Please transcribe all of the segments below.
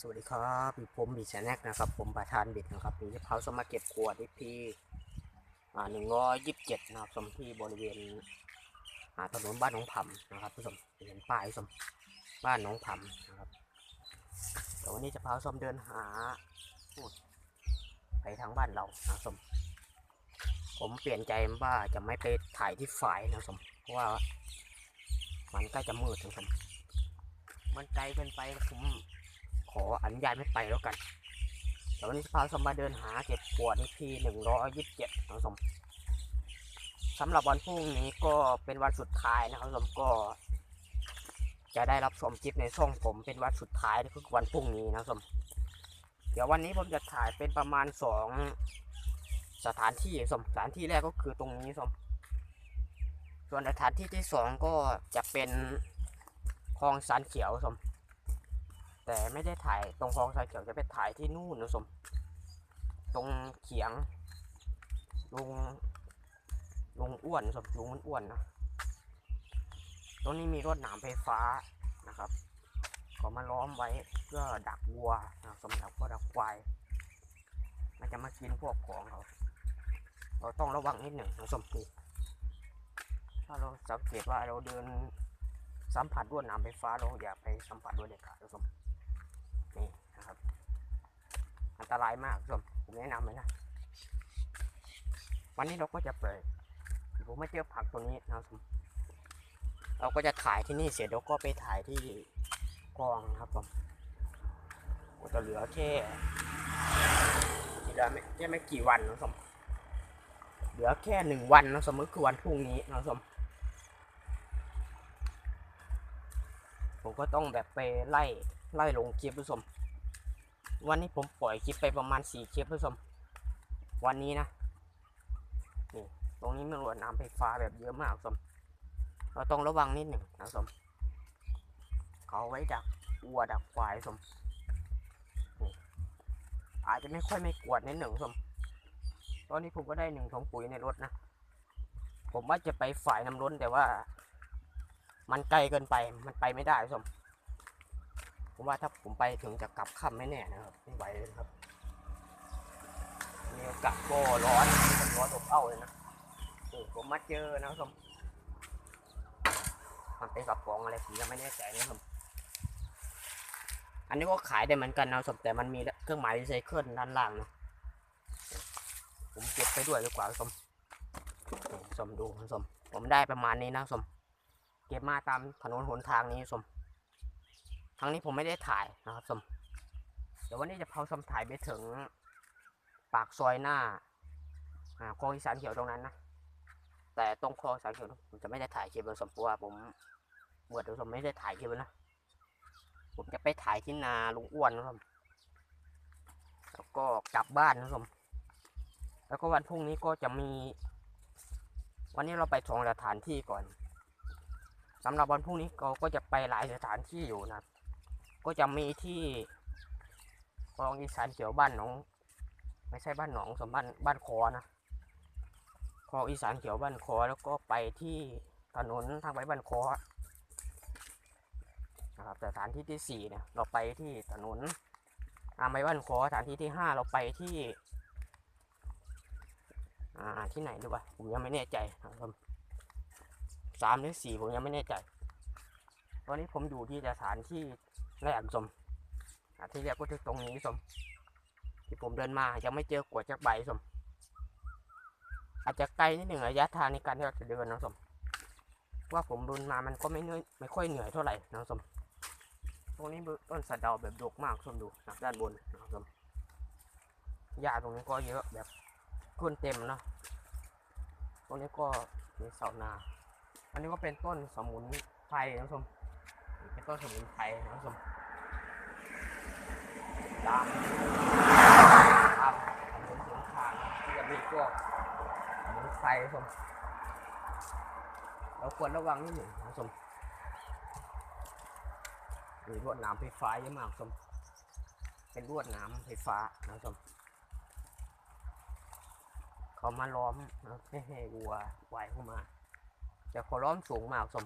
สวัสดีครับผมบีชแนกนะครับ ผมประธานบิดนะครับมีเผาสมาเก็ตขวดอีพีอ่าหนึ่งร้อยยี่สิบเจ็ดนะครับสมที่บริเวณอ่าถนนบ้านหนองผำนะครับผู้ชมเห็นป้ายผู้ชมบ้านหนองผำนะครับเดี๋ยววันนี้จะพาผู้ชมเดินหาพูดไปทางบ้านเรานะครับผู้ชมผมเปลี่ยนใจว่าจะไม่ไปถ่ายที่ฝ่ายนะครับผู้ชมเพราะว่ามันใกล้จะมืดนะครับผู้ชมมันไกลเกินไปผม ออนุญาตไม่ไปแล้วกันแต่วันนี้จะพาสมมาเดินหาเก็บขวดในทีหนึ่งร้อยยี่สิบเจ็ดนะสมสำหรับวันพรุ่งนี้ก็เป็นวันสุดท้ายนะครับสมก็ จะได้รับชมคลิปในช่องผมเป็นวันสุดท้ายก็คือวันพรุ่งนี้นะสมเดี๋ยววันนี้ผมจะถ่ายเป็นประมาณสองสถานที่สมสถานที่แรกก็คือตรงนี้สมส่วนสถานที่ที่สองก็จะเป็นคลองสานเขียวสม แต่ไม่ได้ถ่ายตรงคลองสายเขียวจะไปถ่ายที่นู่นนะสม ตรงเขียงลุงลุงอ้วนสมลุงมันอ้วนนะตรงนี้มีรถหนามไฟฟ้านะครับเขามาล้อมไว้เพื่อดักวัวนะสมดักวัวดักควายมันจะมากินพวกของเขาเราต้องระวังนิดหนึ่งนะสมนีถ้าเราสังเกตว่าเราเดินสัมผัสรวดหนามไฟฟ้าเราอย่าไปสัมผัสด้วยเด็ดขาดนะสม นี่นะครับ อัน ตรายมากผมผมแนะนำเลยนะ วันนี้เราก็จะเปิดผมไม่เจอผักตัวนี้นะครับผมเราก็จะถ่ายที่นี่เสร็จเราก็ไปถ่ายที่กองนะครับผมก็จะเหลือแค่เหลือไม่แค่ไม่กี่วันนะครับผมเหลือแค่หนึ่งวันนะสมมติคือวันพรุ่งนี้นะครับผมผมก็ต้องแบบไปไล่ไล่ลงคลิปผู้ชม วันนี้ผมปล่อยคลิปไปประมาณสี่คลิปผู้ชมวันนี้นะนี่ตรงนี้มันรวดน้ำไฟฟ้าแบบเยอะมากผมเราต้องระวังนิดหนึ่งนะผมเขาไว้ดักวัวดักควายผมนี่อาจจะไม่ค่อยไม่กวดนิดหนึ่งผมตอนนี้ผมก็ได้หนึ่งถุงปุ๋ยในรถนะ ผมว่าจะไปฝ่ายน้ำล้นแต่ว่า มันไกลเกินไปมันไปไม่ได้ผม ผมว่าถ้าผมไปถึงจะกลับค่ำไม่แน่นะครับไม่ไหวเลยครับมีโอกาสก็ร้อนมันร้อนอบอ้าวเลยนะผมมาเจอนะครับมมันเป็นกระป๋องอะไรผมยังไม่แน่ใจนะครับอันนี้ก็ขายได้เหมือนกันนะครับแต่มันมีเครื่องหมายรีไซเคิลด้านล่างนะผมเก็บไปด้วยดีกว่าครับผมสมดูครับผมผมได้ประมาณนี้นะครับผมเก็บมาตามถนนหนทางนี้ครับผม ครั้งนี้ผมไม่ได้ถ่ายนะครับสมเดี๋ยววันนี้จะเผาสมถ่ายไปถึง ปากซอยหน้าคลองอีสานเขียวตรงนั้นนะแต่ตรงคลองอีสานเขียวผมจะไม่ได้ถ่ายคลิปเลยสมเพราะว่าผมเมื่อเดี๋ยวผมไม่ได้ถ่ายคลิปเลยนะผมจะไปถ่ายที่นาลุงอ้วนนะครับแล้วก็กลับบ้านนะครับแล้วก็วันพรุ่งนี้ก็จะมี วันนี้เราไปสองสถานที่ก่อนสำหรับวันพรุ่งนี้เราก็จะไปหลายสถานที่อยู่นะครับ ก็จะมีที่คลองอีสานเขียวบ้านหนอง ไม่ใช่บ้านหนองสมบ้านบ้านคอนะคลองอีสานเขียวบ้านคอแล้วก็ไปที่ถนนทางไปบ้านคอนะครับแต่สถานที่ที่สี่เนี่ยเราไปที่ถนนทางไปบ้านคอสถานที่ที่ห้าเราไปที่อ่าที่ไหนดูวะผมยังไม่แน่ใจนะครับสามหรือสี่ผมยังไม่แน่ใจตอนนี้ผมอยู่ที่สถานที่ แรกสมอ่าที่แรกก็คือตรงนี้สม ที่ผมเดินมายังไม่เจอกวดจากใบสม อาจจะไกลนิดหนึ่งระยะทางในการที่เราจะเดินนะสม ว่าผมเดินมามันก็ไม่เหนื่อยไม่ค่อยเหนื่อยเท่าไหร่นะสม ตรงนี้ต้นสะเดาแบบดกมากสมดูนะด้านบนนะสมหญ้าตรงนี้ก็เยอะแบบขึ้นเต็มเนาะตรงนี้ก็มีเสานา อันนี้ก็เป็นต้นสมุนไพรนะผู้ชมเป็นต้นสมุนไพรนะผู้ชม ตามตามถนนทางที่จะมีพวกมุนไพรนะผู้ชมเราควรระวังนิดหนึ่งนะผู้มมีลวดนามไฟฟ้าเยอะมากผู้มเป็นลวดนามไฟฟ้านะผู้มเขามาล้อมนะให้ให้วัวควายเข้ามาแต่ขอร้อนสูงมากสม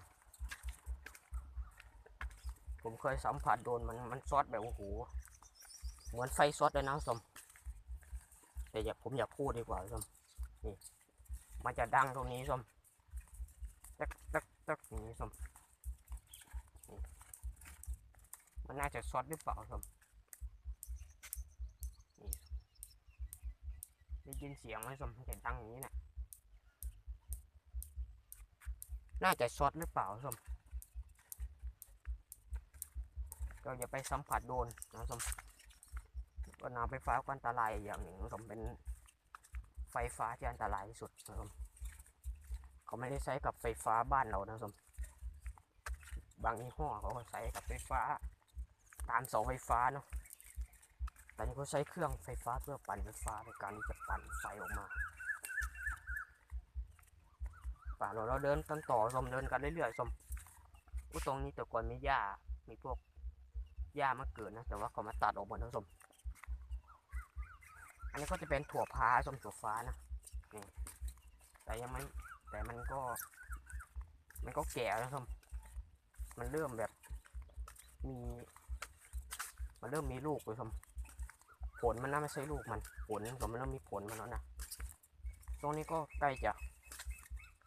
ผมเคยสัมผัสโดนมันมันซอดแบบโอ้โห เหมือนไฟซดเลยนะคุณผู้มแต่อย่าผมอยากพูดดีกว่าคุณผู้มนี่มันจะดังตรงนี้คุณผู้มตักตักตักอย่างนี้คุณผู้มนี่มันน่าจะซดหรือเปล่าคุณผู้มนี่ได้ยินเสียงไหมคุณผู้ชมมันจะดังอย่างนี้นะน่าจะช็อตหรือเปล่าคุณผู้ชมก็อย่าไปสัมผัสโดนนะคุณผู้ม ก็น้ำไฟฟ้าก็อันตรายอย่างหนึ่งผมเป็นไฟฟ้าที่อันตรายที่สุดนะครับเขาไม่ได้ใช้กับไฟฟ้าบ้านเรานะส้มบางยี่ห้อเขาก็ใช้กับไฟฟ้า ตามเสาไฟฟ้าเนาะแต่นี่เขาใช้เครื่องไฟฟ้าเพื่อปั่นไฟฟ้าในการที่จะปั่นไฟออกมาป่าเราเราเดินกันต่อสมเดินกันเรื่อยๆสมอุยตรงนี้แต่ก่อนมีหญ้ามีพวกหญ้ามาเกิดนะ แต่ว่าเขามาตัดออกหมดนะสม อันนี้ก็จะเป็นถั่วพาสมถั่วฟ้านะนี่แต่ยังไม่แต่มันก็ มันก็แก่แล้วสมมันเริ่มแบบมี มันเริ่มมีลูกเลยสมผลมันน่าไม่ใช่ลูกมันผลสมมันเริ่มมีผลมันแล้วนะตรงนี้ก็ใกล้จะ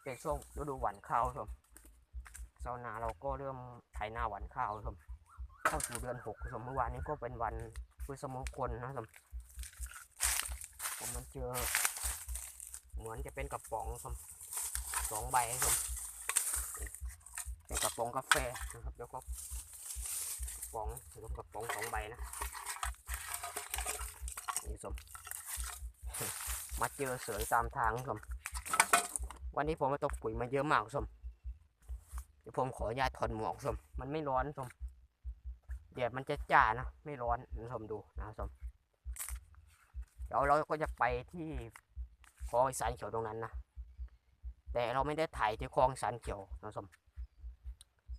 เป็นช่วงฤดูหว่านข้าวครับชาวนาเราก็เริ่มไถนาหว่านข้าวครับเข้าสู่เดือนหกครับเมื่อวานนี้ก็เป็นวันพฤษมงคลนะครับ ผมมันเจอ เหมือนจะเป็นกระป๋องครับสองใบครับ เป็นกระป๋องกาแฟนะครับแล้วก็กระป๋องรวมกระป๋องสองใบนะนี่สมมาเจอเสือตามทางครับวันนี้ผมมาตกปุ๋ยมาเยอะมากคุณผู้มเดี๋ยวผมขออนุญาตถอดหมวกคุณผู้มมันไม่ร้อนคุณผู้มแดดมันจะจ้านะ ไม่ร้อนคุณผู้มดูนะคุณผู้ม เดี๋ยวเราก็จะไปที่คลองสานเขียวตรงนั้นนะ แต่เราไม่ได้ถ่ายที่คลองสานเขียวนะคุณผู้ชม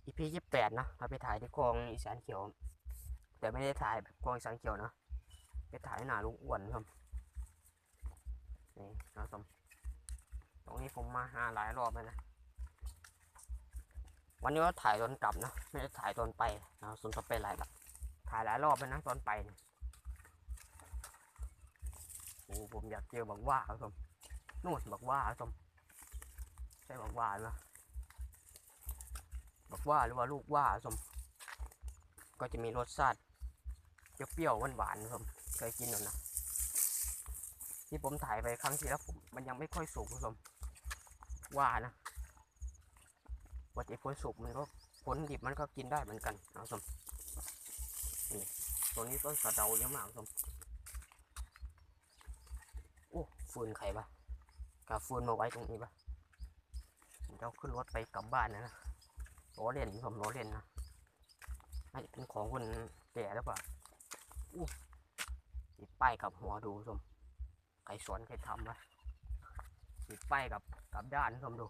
อีพียี่แปดนะเราไปถ่ายที่คลองอีสานเขียว แต่ไม่ได้ถ่ายแบบคลองอีสานเขียวนะไปถ่ายหน้าลุงอ้วนครับนี่นะคุณผู้ชมตรงนี้ผมมาหาหลายรอบแล้วนะวันนี้ก็ถ่ายตอนกลับนะไม่ได้ถ่ายตอนไปนะส่วนไปหลายละถ่ายหลายรอบแล้วนะตอนไปเนี่ย โอ้ผมอยากเจอบักว่าครับผมนู่นบักว่าครับผมใช่บักว่าไหมบักว่าหรือว่าลูกว่าครับผมก็จะมีรสชาติเปรี้ยวๆหวานๆครับผมเคยกินหรือนะที่ผมถ่ายไปครั้งที่แล้วผมมันยังไม่ค่อยสุกคุณผู้มว่านะว่าจะผลสุกมันก็ผลดิบมันก็กินได้เหมือนกันนะคุณผู้มนี่ตัวนี้ต้นสะเดาเยอะมากคุณผู้มโอ้ ฟืนใครปะกาฟืนมาไว้ตรงนี้ปะผมจะเอาขึ้นรถไปกลับบ้านนะนะล้อเล่นผมล้อเล่นนะน่าจะเป็นของคนแก่หรือเปล่าอู้ติดป้ายกับหัวดูคุณผู้ชมใครสอนใครทำวะติดป้ายกับกับด้านชมดู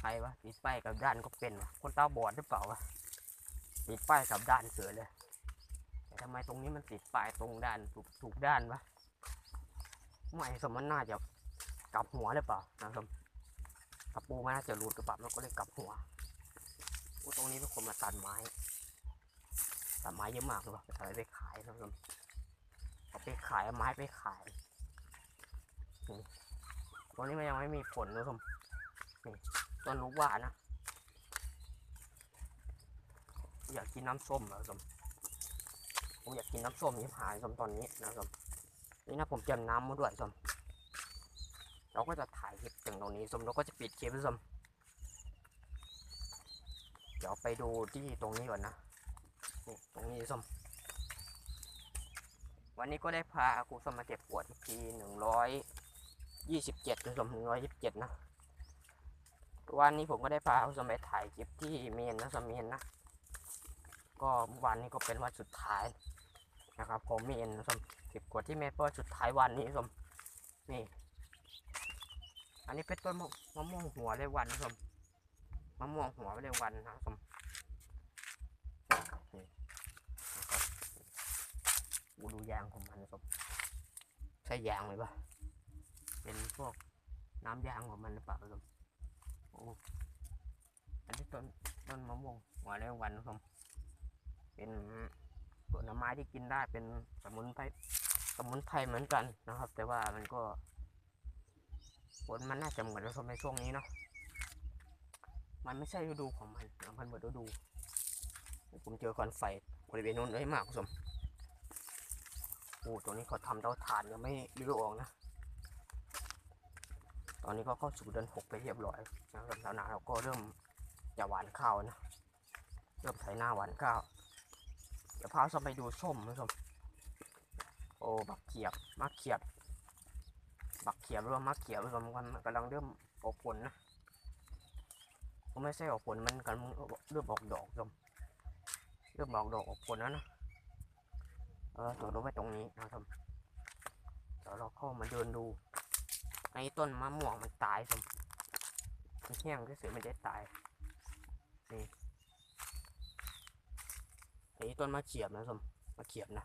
ใครวะติดป้ายกับด้านก็เป็นวะคนตาบอดหรือเปล่าวะติดป้ายกับด้านเสือเลยแต่ทำไมตรงนี้มันติดป้ายตรงด้านถูกถูกด้านวะ ไม่สมมันน่าจะกลับหัวหรือเปล่านะครับกระปูมันน่าจะรูดกระปับแล้วก็เลยกลับหัวตรงนี้เป็นคนมาตัดไม้ตัดไม้เยอะมากเลยว่ะไปทำอะไรไปขายนะครับเอาไปขายเอาไม้ไปขายตรงนี้มันยังไม่มีผลนะคุณผู้ชมนี่ต้นลูกว่านะ อยากกินน้ำส้มเหรอคุณผู้ชมผมอยากกินน้ำส้มนี่หายคุณผู้ชมตอนนี้นะครับ นี่นะผมเตรียมน้ำมาด้วยคุณผู้มเราก็จะถ่ายคลิปถึงตรงนี้คุณผู้มเราก็จะปิดคลิปคุณผู้ชมเดี๋ยวไปดูที่ตรงนี้ก่อนนะนี่ตรงนี้คุณผู้มวันนี้ก็ได้พาครูสมมาเก็บขวดทีหนึ่งร้อยยี่สิบเจ็ดคุณผู้มหนึ่งร้อยยี่สิบเจ็ดนะวันนี้ผมก็ได้พาครูสมไปถ่ายคลิปที่เมียนนะสมเมียนนะก็วันนี้ก็เป็นวันสุดท้าย นะครับของเมียนนะสมเก็บขวดที่เมเปิลสุดท้ายวันนี้สมนี่ อันนี้เป็นต้นมะม่วงหัวเลยวันนะสมมะม่วงหัวเลยวันนะสมนี่นะครับกูดูยางของมันครับใช่ยางเลยปะเป็นพวกน้ำยางของมันหรือเปล่าครับโอ้อันนี้ต้นต้นมะม่วงหัวเรียวันนะครับเป็น ผลไม้ที่กินได้เป็นสมุนไพรสมุนไพรเหมือนกันนะครับ แต่ว่ามันก็ผลมันน่าจะเหมือนเราชมในช่วงนี้เนาะมันไม่ใช่ฤดูของมันมันเหมดฤดู ผมเจอควันไฟบริเวณนู้นเลยมากคุณผู้ชมโอ้ตัวนี้เขาทำเตาถ่านยังไม่รื้อออกนะ ตอนนี้ก็เข้าสู่เดือนหกไปเรียบร้อยนะครับแล้วนาเราก็เริ่มจะหวานข้าวนะ เริ่มไถหน้าหวานข้าว ดี๋ยวพาชมไปดูส้มคุณผู้ชมโอ้บักเขียบมะเขียบ บักเขียบรว่ามะเขียบคุณผู้ชมมันกำลังเริ่มออกผลนะก็ไม่ใช่ออกผลมันกำลังเริ่มออกดอกชมเริ่มออกดอกออกผลแล้วนะเออจอดรถไว้ตรงนี้นะครับเดี๋ยวเราเข้ามาเดินดูไอ้ต้นมะม่วงมันตายสมมันแห้งก็เสือมันจะตายนี่ ไอ้ต้นมะเขียบนะสมมะเขียบนะ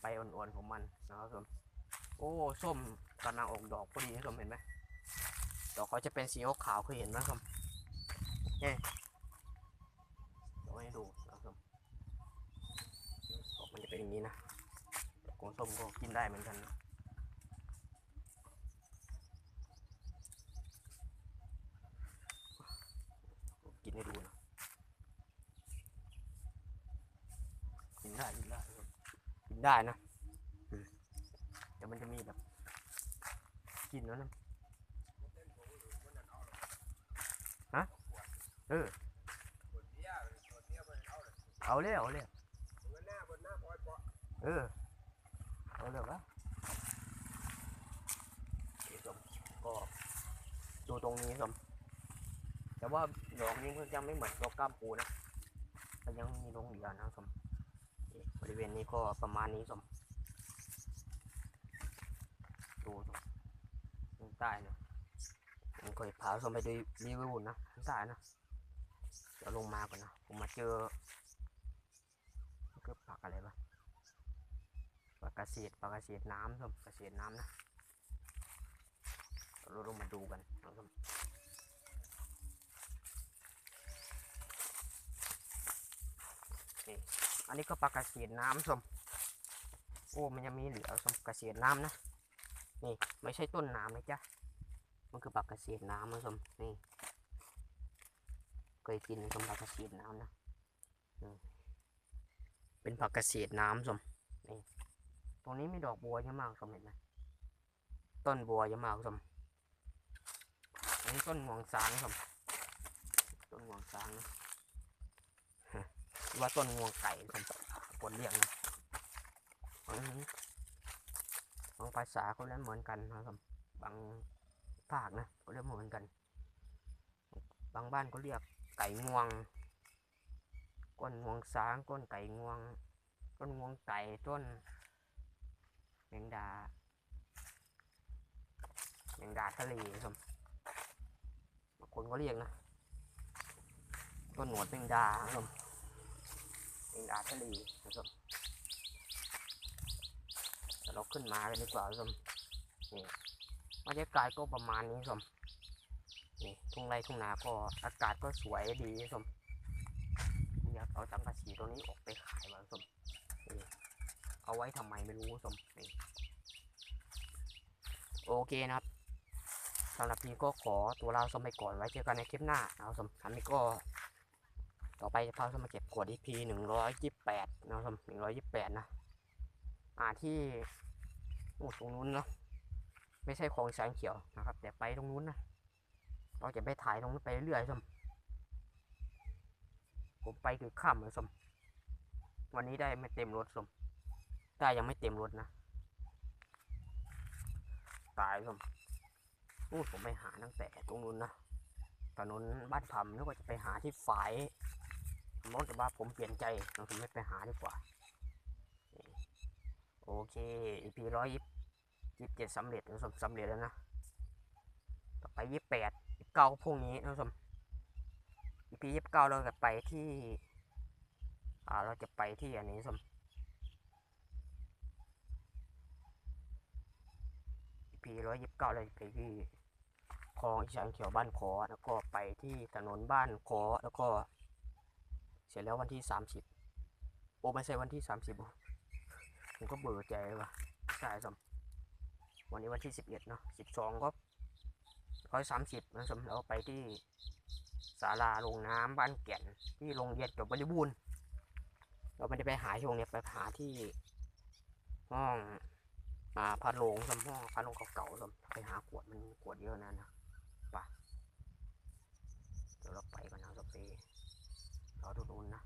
ใบอ่อนๆของมันนะครับสมโอ้ส้มกำลังออกดอกพอดีนะสมเห็นไหมดอกเขาจะเป็นสีขาวเคยเห็นไหมสมเอ๊ะเดี๋ยวให้ดูนะครับสมดอกมันจะเป็นอย่างนี้นะกองส้มก็กินได้เหมือนกันนะกินให้ดูนะ กินได้กินได้ครับ กินได้นะแต่มันจะมีแบบกินแล้วนะฮะเออเอาเลยเอาเลยเออเอาเลยวะเดี๋ยวผมก็ดูตรงนี้ครับแต่ว่าดอกนี้มันยังไม่เหมือนดอกกล้ามปูนะมันยังมีลงเหลือนะครับผม ริเวณนี้ก็ประมาณนี้สมดูดูทางใต้นะผมเคยพาสมไปดูรีวิวนะทางใต้นะเดี๋ยวลงมาก่อนนะผมมาเจอก็ผักอะไรวะผักกระเสียดผักกระเสียดน้ำสมกระเสียดน้ำนะเราลงมาดูกันนะครับ อันนี้ก็ปลากระเสียดน้ำสมโอ้มันยังมีเหลือสมกระเสียดน้ำนะนี่ไม่ใช่ต้นน้ำนะจ๊ะมันคือปลากระเสียดน้ำนะสมนี่เคยกินสมปลากระเสียดน้ำนะเป็นผักกระเสียดน้ำสมนี่ตรงนี้มีดอกบัวเยอะมากสมเห็นไหมต้นบัวเยอะมากสมอันนี้ต้นงวงสางสมต้นงวงสางนะ หรือว่าต้นงวงไก่ผมคนเรียกนะบางบางภาษาเขาเรียกเหมือนกันนะครับบางภาคนะเขาเรียกเหมือนกัน บางบ้านเขาเรียกไก่งวง ก้นงวงสางก้นไก่งวง ต้นงวงไก่ต้นแมงดาแมงดาทะเลครับบางคนก็เรียกนะต้นหนวดแมงดาครับ เป็นอาทะเลนะครับเดี๋ยวเราขึ้นมากันดีกว่าครับนี่บรรยากาศก็ประมาณนี้ครับนี่ทุ่งไร่ทุ่งนาก็อากาศก็สวยดีครับอยากเอาจังกะสีตัวนี้ออกไปขายมาครับนี่เอาไว้ทำไมไม่รู้ครับนี่โอเคนะครับสำหรับนี้ก็ขอตัวเราสมไปก่อนไว้เจอกันในคลิปหน้าเอาสมทำนี้ก็ ต่อไปจะพาเข้ามาเก็บขวด EP หนึ่งร้อยยี่แปดนะครับหนึ่งร้อยยี่แปดนะ อ่าที่โอ้ตรงนู้นเนาะไม่ใช่คลองแสงเขียวนะครับ แต่ไปตรงนู้นนะเราจะไปถ่ายตรงนู้นไปเรื่อยๆสมผมไปคือข้ามเลยสมวันนี้ได้ไม่เต็มรถสมได้ยังไม่เต็มรถนะตายสมอู้ผมไปหาตั้งแต่ตรงนู้นนะถนนบ้านพำนึกว่าจะไปหาที่ฝาย มองแต่ว่าผมเปลี่ยนใจเราผมไม่ไปหาดีกว่า โอเค EP ร้อยยี่สิบเจ็ดสำเร็จนะสมสำเร็จแล้วนะ ต่อไปยี่แปดเก้าพรุ่งนี้นะสม EP ยี่สิบเก้าเราจะไปที่ อ่าเราจะไปที่อันนี้สม EP ร้อยยี่สิบเก้าเราจะไปที่คลองอีสานเขียวบ้านขอแล้วก็ไปที่ถนนบ้านขอแล้วก็ ร็จแล้ววันที่สามสิบโอ้ไม่ใช่วันที่สามสิบผมก็เบื่อใจว่ะใช่สมวันนี้วันที่สิบเอ็ดเนาะสิบสองก็ร้อยสามสิบนะสมเราไปที่ศาลาลงน้ำบ้านแก่นที่โรงเรียนจบบริบูรณ์เราไม่ได้ไปหาช่วงเนี้ยไปหาที่ห้องอ่าพัดโลงสมห้องพัดโลงเก่าๆสมไปหาขวดมันขวดเยอะนะนะไปเดี๋ยวเราไปกันนะสมไป เราดูนู้นนะ